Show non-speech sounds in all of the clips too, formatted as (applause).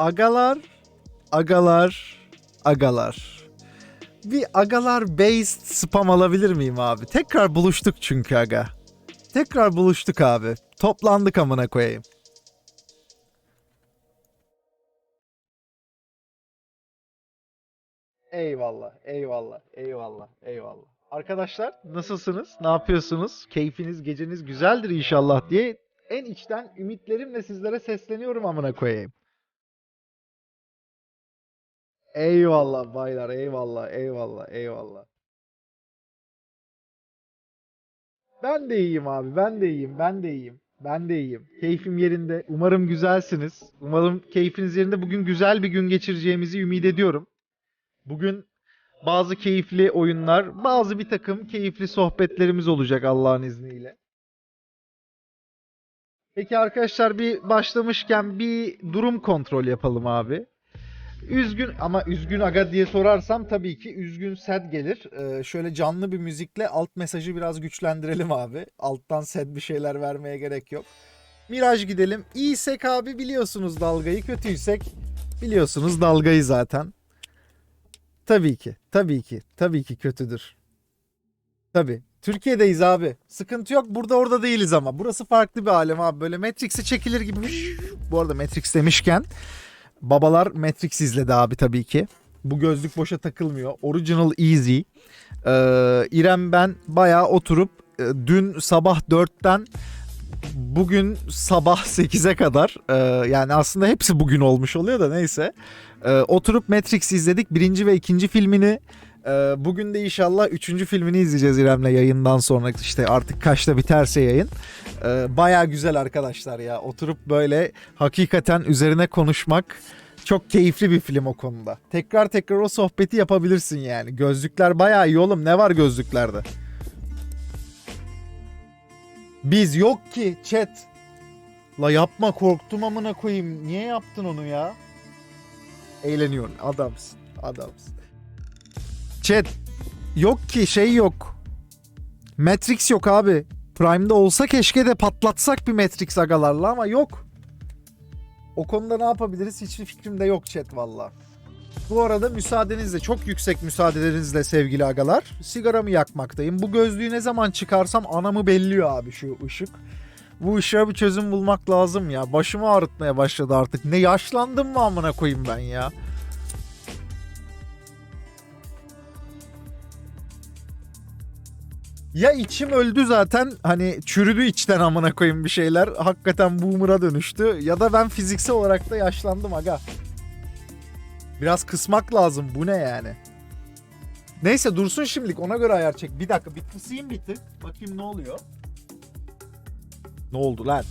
Agalar, agalar, agalar. Bir agalar based spam alabilir miyim abi? Tekrar buluştuk çünkü aga. Tekrar buluştuk abi. Toplandık amına koyayım. Eyvallah, eyvallah, eyvallah, eyvallah. Arkadaşlar nasılsınız? Ne yapıyorsunuz? Keyfiniz, geceniz güzeldir inşallah diye en içten ümitlerimle sizlere sesleniyorum amına koyayım. Eyvallah baylar, eyvallah, eyvallah, eyvallah. Ben de iyiyim abi, ben de iyiyim, ben de iyiyim. Ben de iyiyim. Keyfim yerinde. Umarım güzelsiniz. Umarım keyfiniz yerinde. Bugün güzel bir gün geçireceğimizi ümit ediyorum. Bugün bazı keyifli oyunlar, bazı bir takım keyifli sohbetlerimiz olacak Allah'ın izniyle. Peki arkadaşlar bir başlamışken bir durum kontrol yapalım abi. Üzgün ama üzgün aga diye sorarsam tabii ki üzgün sed gelir. Ee, şöyle canlı bir müzikle alt mesajı biraz güçlendirelim abi. Alttan sed bir şeyler vermeye gerek yok. Miraj gidelim. İyiysek abi biliyorsunuz dalgayı. Kötüysek biliyorsunuz dalgayı zaten. Tabii ki. Tabii ki. Tabii ki kötüdür. Tabii. Türkiye'deyiz abi. Sıkıntı yok. Burada orada değiliz ama. Burası farklı bir alem abi. Böyle Matrix'i çekilir gibi. Bu arada Matrix demişken babalar Matrix izledi abi tabii ki. Bu gözlük boşa takılmıyor. Original Easy. Ee, İrem ben bayağı oturup e, dün sabah 4'ten bugün sabah (laughs) 8'e kadar e, yani aslında hepsi bugün olmuş oluyor da neyse. E, oturup Matrix izledik. Birinci ve ikinci filmini. E, bugün de inşallah üçüncü filmini izleyeceğiz İrem'le yayından sonra. işte artık kaçta biterse yayın. E, Baya güzel arkadaşlar ya. Oturup böyle hakikaten üzerine konuşmak çok keyifli bir film o konuda. Tekrar tekrar o sohbeti yapabilirsin yani. Gözlükler baya iyi oğlum. Ne var gözlüklerde? Biz yok ki chat. La yapma korktum amına koyayım. Niye yaptın onu ya? Eğleniyorsun. Adamsın. Adamsın. Chat. Yok ki şey yok. Matrix yok abi. Prime'da olsa keşke de patlatsak bir Matrix agalarla ama yok. O konuda ne yapabiliriz hiçbir fikrim de yok chat valla. Bu arada müsaadenizle çok yüksek müsaadelerinizle sevgili agalar sigaramı yakmaktayım. Bu gözlüğü ne zaman çıkarsam anamı belliyor abi şu ışık. Bu ışığa bir çözüm bulmak lazım ya. Başımı ağrıtmaya başladı artık. Ne yaşlandım mı amına koyayım ben ya. Ya içim öldü zaten hani çürüdü içten amına koyayım bir şeyler. Hakikaten boomer'a dönüştü. Ya da ben fiziksel olarak da yaşlandım aga. Biraz kısmak lazım. Bu ne yani? Neyse dursun şimdilik ona göre ayar çek. Bir dakika bir kısayım bir tık. Bakayım ne oluyor. Ne oldu lan?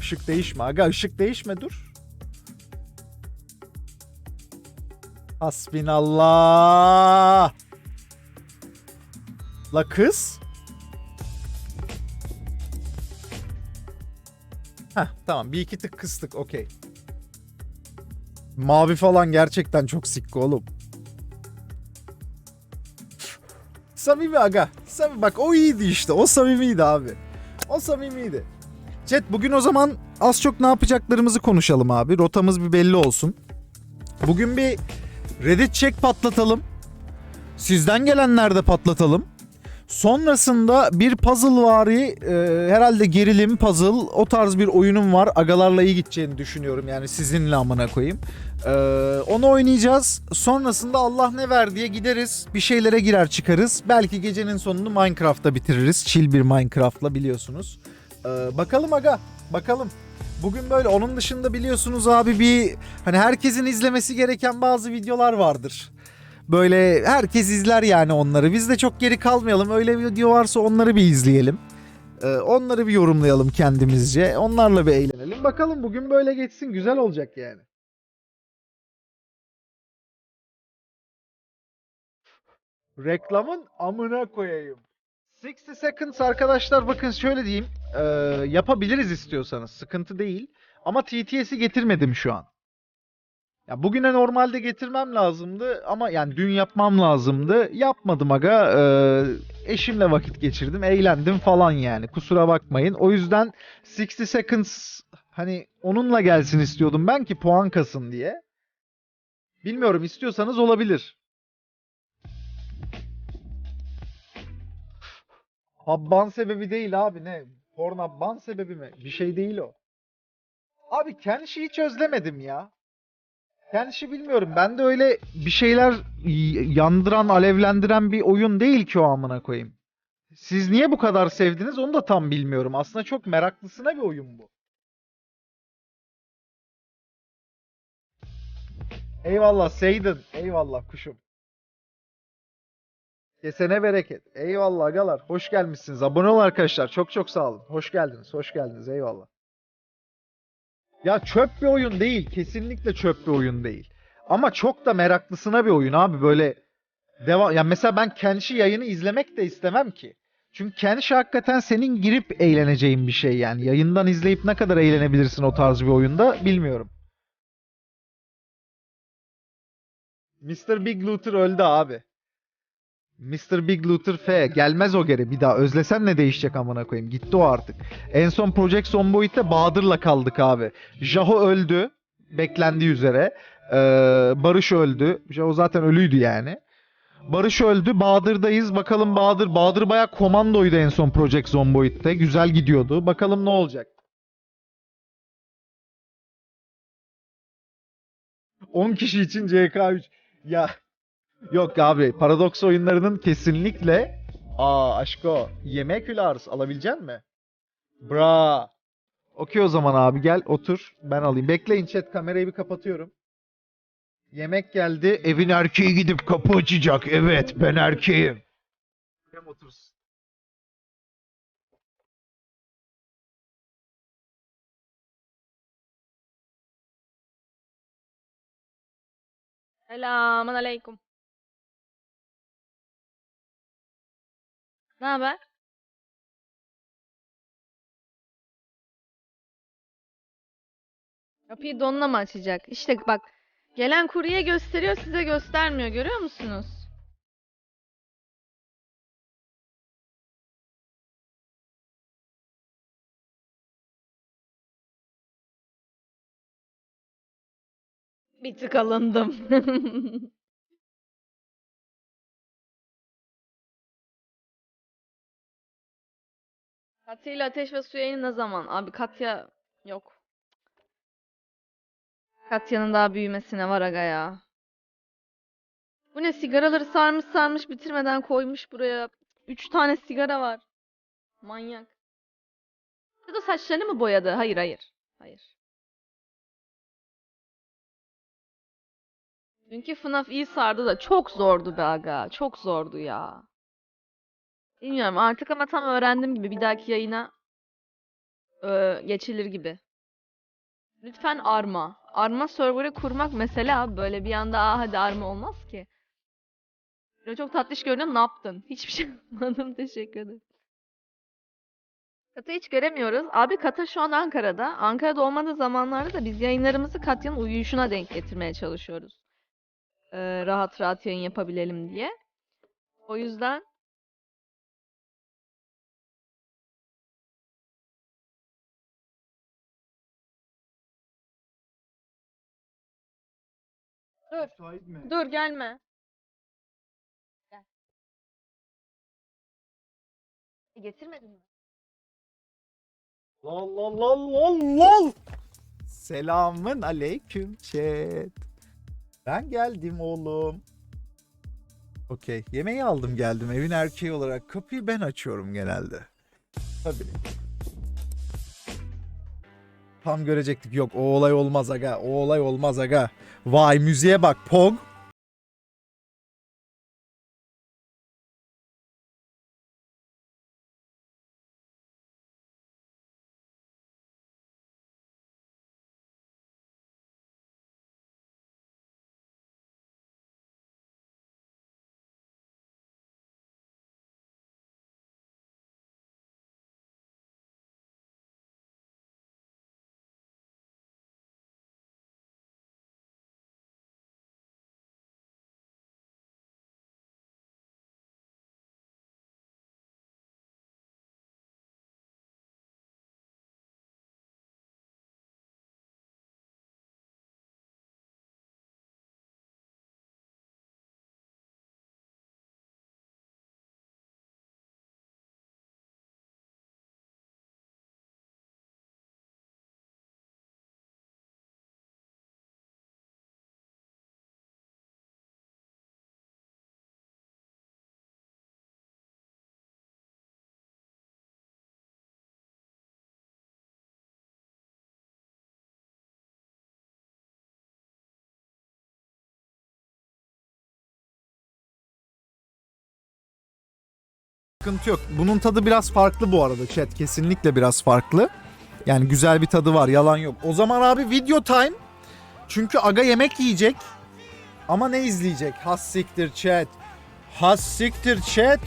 Işık değişme aga ışık değişme dur. Hasbinallah. La kız. Heh tamam bir iki tık kıstık okey. Mavi falan gerçekten çok sikko oğlum. Samimi aga. Samimi, bak o iyiydi işte. O samimiydi abi. O samimiydi. Chat bugün o zaman az çok ne yapacaklarımızı konuşalım abi. Rotamız bir belli olsun. Bugün bir Reddit check patlatalım. Sizden gelenler de patlatalım. Sonrasında bir puzzle vari e, herhalde gerilim puzzle o tarz bir oyunum var. Agalarla iyi gideceğini düşünüyorum yani sizinle amına koyayım. E, onu oynayacağız. Sonrasında Allah ne ver diye gideriz. Bir şeylere girer çıkarız. Belki gecenin sonunu Minecraft'ta bitiririz. Chill bir Minecraft'la biliyorsunuz. E, bakalım aga bakalım. Bugün böyle onun dışında biliyorsunuz abi bir hani herkesin izlemesi gereken bazı videolar vardır. Böyle herkes izler yani onları. Biz de çok geri kalmayalım. Öyle video varsa onları bir izleyelim. Ee, onları bir yorumlayalım kendimizce. Onlarla bir eğlenelim. Bakalım bugün böyle geçsin. Güzel olacak yani. Reklamın amına koyayım. 60 seconds arkadaşlar bakın şöyle diyeyim. Ee, yapabiliriz istiyorsanız. Sıkıntı değil. Ama TTS'i getirmedim şu an. Ya bugüne normalde getirmem lazımdı ama yani dün yapmam lazımdı. Yapmadım aga. Ee, eşimle vakit geçirdim, eğlendim falan yani. Kusura bakmayın. O yüzden 60 seconds Hani onunla gelsin istiyordum ben ki puan kasın diye. Bilmiyorum istiyorsanız olabilir. Habban sebebi değil abi ne? Pornhubban sebebi mi? Bir şey değil o. Abi Kensh'i hiç özlemedim ya. Kenshi bilmiyorum. Ben de öyle bir şeyler yandıran, alevlendiren bir oyun değil ki o amına koyayım. Siz niye bu kadar sevdiniz onu da tam bilmiyorum. Aslında çok meraklısına bir oyun bu. Eyvallah Seydin. Eyvallah kuşum. Kesene bereket. Eyvallah agalar. Hoş gelmişsiniz. Abone ol arkadaşlar. Çok çok sağ olun. Hoş geldiniz. Hoş geldiniz. Eyvallah. Ya çöp bir oyun değil. Kesinlikle çöp bir oyun değil. Ama çok da meraklısına bir oyun abi. Böyle devam. Ya mesela ben Kenshi yayını izlemek de istemem ki. Çünkü Kenshi hakikaten senin girip eğleneceğin bir şey yani. Yayından izleyip ne kadar eğlenebilirsin o tarz bir oyunda bilmiyorum. Mr. Big Luther öldü abi. Mr. Big Luther F. Gelmez o geri bir daha. Özlesen ne değişecek amına koyayım. Gitti o artık. En son Project Zomboid'de Bahadır'la kaldık abi. Jaho öldü. Beklendiği üzere. Ee, Barış öldü. Jaho zaten ölüydü yani. Barış öldü. Bahadır'dayız. Bakalım Bahadır. Bahadır bayağı komandoydu en son Project Zomboid'de. Güzel gidiyordu. Bakalım ne olacak. 10 kişi için CK3. Ya Yok abi paradoks oyunlarının kesinlikle Aa aşko yemek arz alabilecek mi? Bra. Okey o zaman abi gel otur ben alayım. Bekleyin chat kamerayı bir kapatıyorum. Yemek geldi. Evin erkeği gidip kapı açacak. Evet ben erkeğim. Hem otursun. Selamun aleyküm. Ne haber? Kapıyı donla mı açacak? İşte bak gelen kurye gösteriyor size göstermiyor görüyor musunuz? Bir tık alındım. (laughs) Katya ile Ateş ve Su yayını ne zaman? Abi Katya yok. Katya'nın daha büyümesine var aga ya. Bu ne sigaraları sarmış sarmış bitirmeden koymuş buraya. Üç tane sigara var. Manyak. Ya da saçlarını mı boyadı? Hayır hayır. Hayır. Dünkü FNAF iyi sardı da çok zordu be aga. Çok zordu ya. Bilmiyorum artık ama tam öğrendim gibi bir dahaki yayına eee, geçilir gibi. Lütfen arma. Arma server'ı kurmak mesele abi. Böyle bir anda aa hadi arma olmaz ki. Böyle çok tatlış görünüyor. Ne yaptın? (laughs) Hiçbir şey yapmadım. Teşekkür ederim. Kata'yı hiç göremiyoruz. Abi Kata şu an Ankara'da. Ankara'da olmadığı zamanlarda da biz yayınlarımızı Katya'nın uyuyuşuna denk getirmeye çalışıyoruz. Eee, rahat rahat yayın yapabilelim diye. O yüzden Dur. Müsait mi? Dur gelme. Gel. E, getirmedin mi? Lol lol lol lol lol. Selamın aleyküm chat. Ben geldim oğlum. Okey. Yemeği aldım geldim. Evin erkeği olarak kapıyı ben açıyorum genelde. Tabii. Tam görecektik. Yok o olay olmaz aga. O olay olmaz aga. Vay müziğe bak. Pog. Sıkıntı yok. Bunun tadı biraz farklı bu arada chat. Kesinlikle biraz farklı. Yani güzel bir tadı var. Yalan yok. O zaman abi video time. Çünkü aga yemek yiyecek. Ama ne izleyecek? Has siktir chat. Has siktir chat.